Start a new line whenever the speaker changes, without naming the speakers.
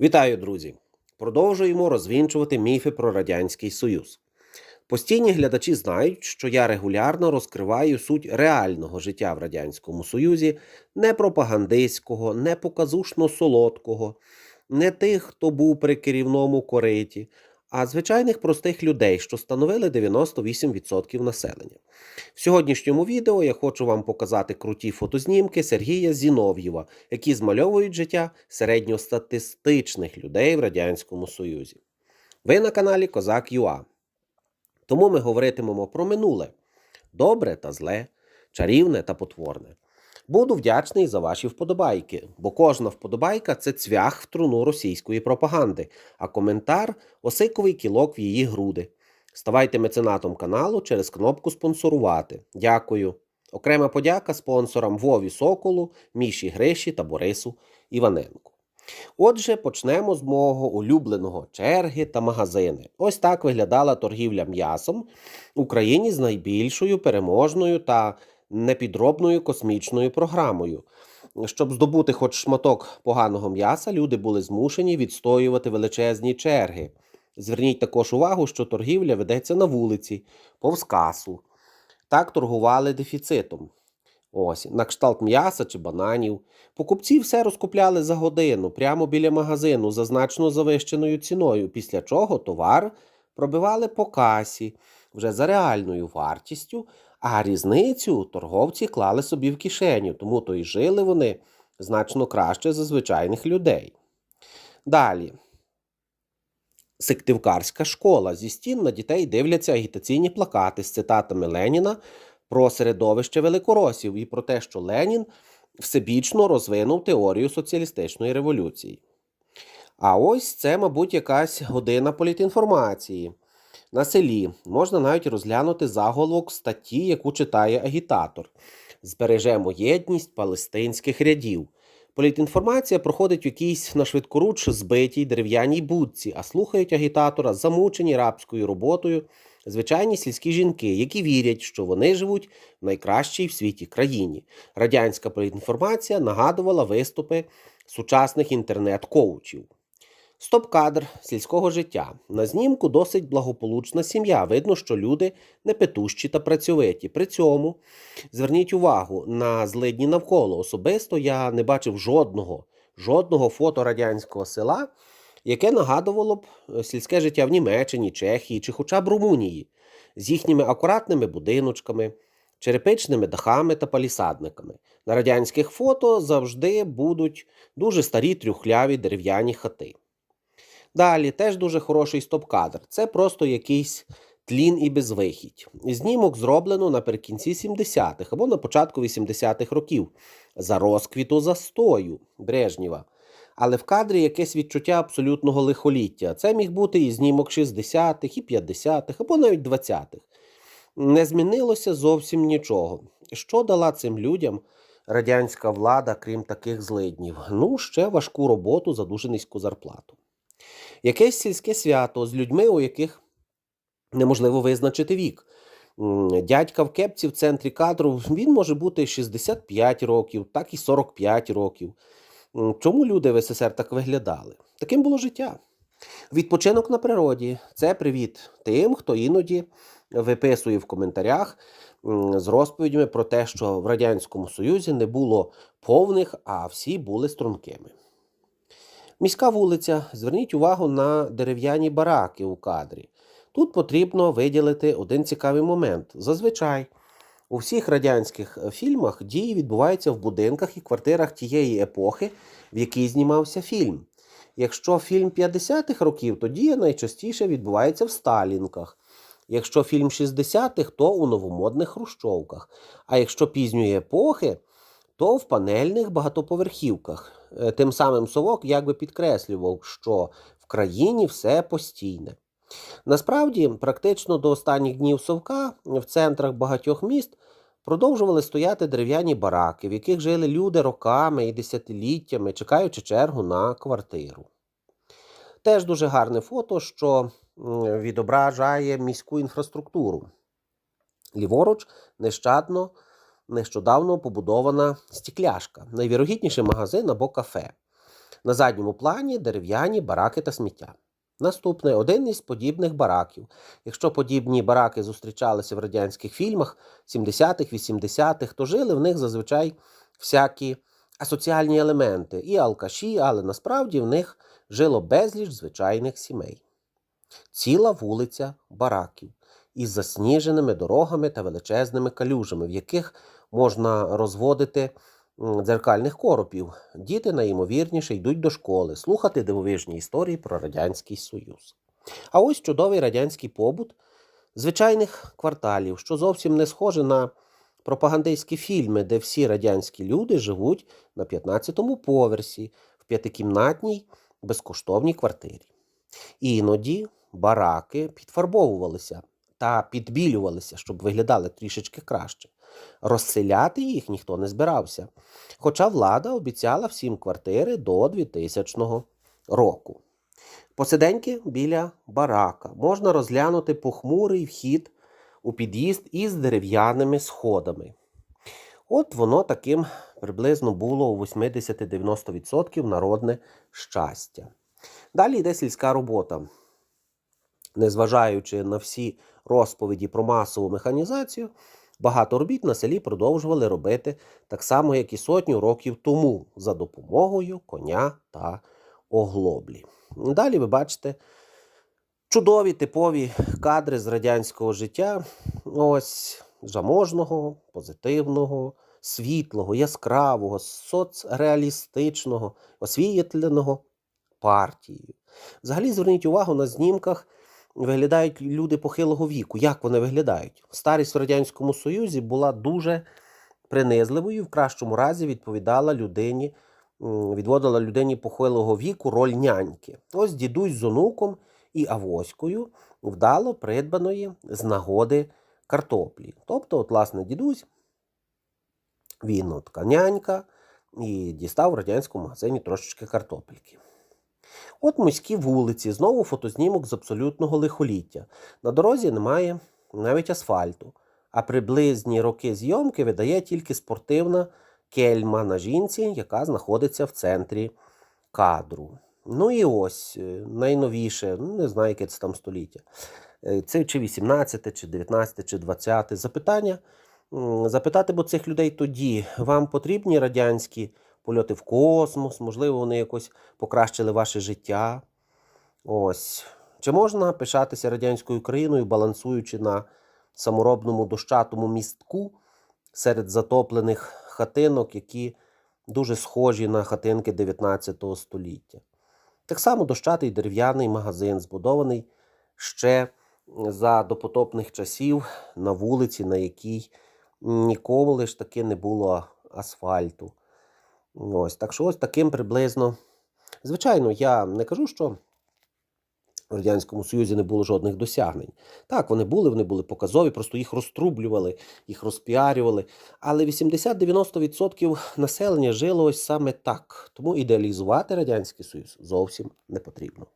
Вітаю, друзі! Продовжуємо розвінчувати міфи про Радянський Союз. Постійні глядачі знають, що я регулярно розкриваю суть реального життя в Радянському Союзі, не пропагандистського, не показушно солодкого, не тих, хто був при керівному кориті, а звичайних простих людей, що становили 98% населення. В сьогоднішньому відео я хочу вам показати круті фотознімки Сергія Зінов'єва, які змальовують життя середньостатистичних людей в Радянському Союзі. Ви на каналі Козак ЮА. Тому ми говоритимемо про минуле добре та зле, чарівне та потворне. Буду вдячний за ваші вподобайки, бо кожна вподобайка це цвях в труну російської пропаганди, а коментар осиковий кілок в її груди. Ставайте меценатом каналу через кнопку спонсорувати. Дякую. Окрема подяка спонсорам Вові Соколу, Міші Гриші та Борису Іваненку. Отже, почнемо з мого улюбленого черги та магазини. Ось так виглядала торгівля м'ясом в Україні з найбільшою переможною та непідробною космічною програмою. Щоб здобути хоч шматок поганого м'яса, люди були змушені відстоювати величезні черги. Зверніть також увагу, що торгівля ведеться на вулиці, повз касу. Так торгували дефіцитом. Ось, на кшталт м'яса чи бананів. Покупці все розкупляли за годину, прямо біля магазину, за значно завищеною ціною, після чого товар пробивали по касі вже за реальною вартістю, а різницю торговці клали собі в кишеню, тому то й жили вони значно краще за звичайних людей. Далі. Сиктивкарська школа. Зі стін на дітей дивляться агітаційні плакати з цитатами Леніна про середовище великоросів і про те, що Ленін всебічно розвинув теорію соціалістичної революції. А ось це, мабуть, якась година політінформації. На селі можна навіть розглянути заголовок статті, яку читає агітатор. Збережемо єдність палестинських рядів. Політінформація проходить в якійсь на швидкоруч збитій дерев'яній будці, а слухають агітатора, замучені рабською роботою, звичайні сільські жінки, які вірять, що вони живуть в найкращій в світі країні. Радянська політінформація нагадувала виступи сучасних інтернет-коучів. Стоп-кадр сільського життя. На знімку досить благополучна сім'я. Видно, що люди непетущі та працьовиті. При цьому зверніть увагу на злидні навколо. Особисто я не бачив жодного, жодного фото радянського села, яке нагадувало б е, сільське життя в Німеччині, Чехії чи хоча б Румунії з їхніми акуратними будиночками, черепичними дахами та палісадниками. На радянських фото завжди будуть дуже старі трюхляві дерев'яні хати. Далі теж дуже хороший стоп-кадр. Це просто якийсь тлін і безвихідь. Знімок зроблено наприкінці 70-х або на початку 80-х років за розквіту застою Брежнєва. Але в кадрі якесь відчуття абсолютного лихоліття. Це міг бути і знімок 60-х, і 50-х, або навіть 20-х. Не змінилося зовсім нічого. Що дала цим людям радянська влада, крім таких злиднів? Ну, ще важку роботу за дуже низьку зарплату. Якесь сільське свято з людьми, у яких неможливо визначити вік. Дядька в кепці в центрі кадру він може бути 65 років, так і 45 років. Чому люди в СССР так виглядали? Таким було життя. Відпочинок на природі це привіт тим, хто іноді виписує в коментарях з розповідями про те, що в Радянському Союзі не було повних, а всі були стрункими. Міська вулиця. Зверніть увагу на дерев'яні бараки у кадрі. Тут потрібно виділити один цікавий момент. Зазвичай у всіх радянських фільмах дії відбуваються в будинках і квартирах тієї епохи, в якій знімався фільм. Якщо фільм 50-х років, то дія найчастіше відбувається в Сталінках. Якщо фільм 60-х, то у новомодних хрущовках. А якщо пізньої епохи, то в панельних багатоповерхівках. Е, Тим самим совок якби підкреслював, що в країні все постійне. Насправді, практично до останніх днів совка в центрах багатьох міст продовжували стояти дерев'яні бараки, в яких жили люди роками і десятиліттями, чекаючи чергу на квартиру. Теж дуже гарне фото, що відображає міську інфраструктуру. Ліворуч нещадно нещодавно побудована стікляшка, найвірогідніший магазин або кафе. На задньому плані дерев'яні бараки та сміття. Наступне один із подібних бараків. Якщо подібні бараки зустрічалися в радянських фільмах 70-х, 80-х, то жили в них зазвичай всякі асоціальні елементи і алкаші, але насправді в них жило безліч звичайних сімей. Ціла вулиця бараків із засніженими дорогами та величезними калюжами, в яких можна розводити дзеркальних коропів. Діти найімовірніше йдуть до школи, слухати дивовижні історії про Радянський Союз. А ось чудовий радянський побут звичайних кварталів, що зовсім не схоже на пропагандистські фільми, де всі радянські люди живуть на 15-му поверсі в п'ятикімнатній безкоштовній квартирі. Іноді бараки підфарбовувалися та підбілювалися, щоб виглядали трішечки краще. Розселяти їх ніхто не збирався. Хоча влада обіцяла всім квартири до 2000 року. Посиденьки біля барака можна розглянути похмурий вхід у під'їзд із дерев'яними сходами. От воно таким приблизно було у 80-90% народне щастя. Далі йде сільська робота. Незважаючи на всі розповіді про масову механізацію, багато робіт на селі продовжували робити так само, як і сотню років тому, за допомогою коня та оглоблі. Далі ви бачите чудові типові кадри з радянського життя. Ось заможного, позитивного, світлого, яскравого, соцреалістичного, освітленого партією. Взагалі зверніть увагу на знімках. Виглядають люди похилого віку. Як вони виглядають? Старість в Радянському Союзі була дуже принизливою, в кращому разі відповідала людині, відводила людині похилого віку роль няньки. Ось дідусь з онуком і авоською вдало придбаної з нагоди картоплі. Тобто, от, власне, дідусь, він от нянька, і дістав в радянському магазині трошечки картопельки. От міські вулиці, знову фотознімок з абсолютного лихоліття. На дорозі немає навіть асфальту, а приблизні роки зйомки видає тільки спортивна кельма на жінці, яка знаходиться в центрі кадру. Ну і ось е, найновіше, ну не знаю, яке це там століття. Е, Це чи 18, чи 19, чи 20. Запитання. Запитати бо цих людей тоді, вам потрібні радянські польоти в космос, можливо, вони якось покращили ваше життя. Ось. Чи можна пишатися радянською країною, балансуючи на саморобному дощатому містку серед затоплених хатинок, які дуже схожі на хатинки 19 століття? Так само дощатий дерев'яний магазин, збудований ще за допотопних часів на вулиці, на якій ніколи ж таки не було асфальту. Ось, так що ось таким приблизно. Звичайно, я не кажу, що в Радянському Союзі не було жодних досягнень. Так, вони були, вони були показові, просто їх розтрублювали, їх розпіарювали. Але 80-90% населення жило ось саме так. Тому ідеалізувати Радянський Союз зовсім не потрібно.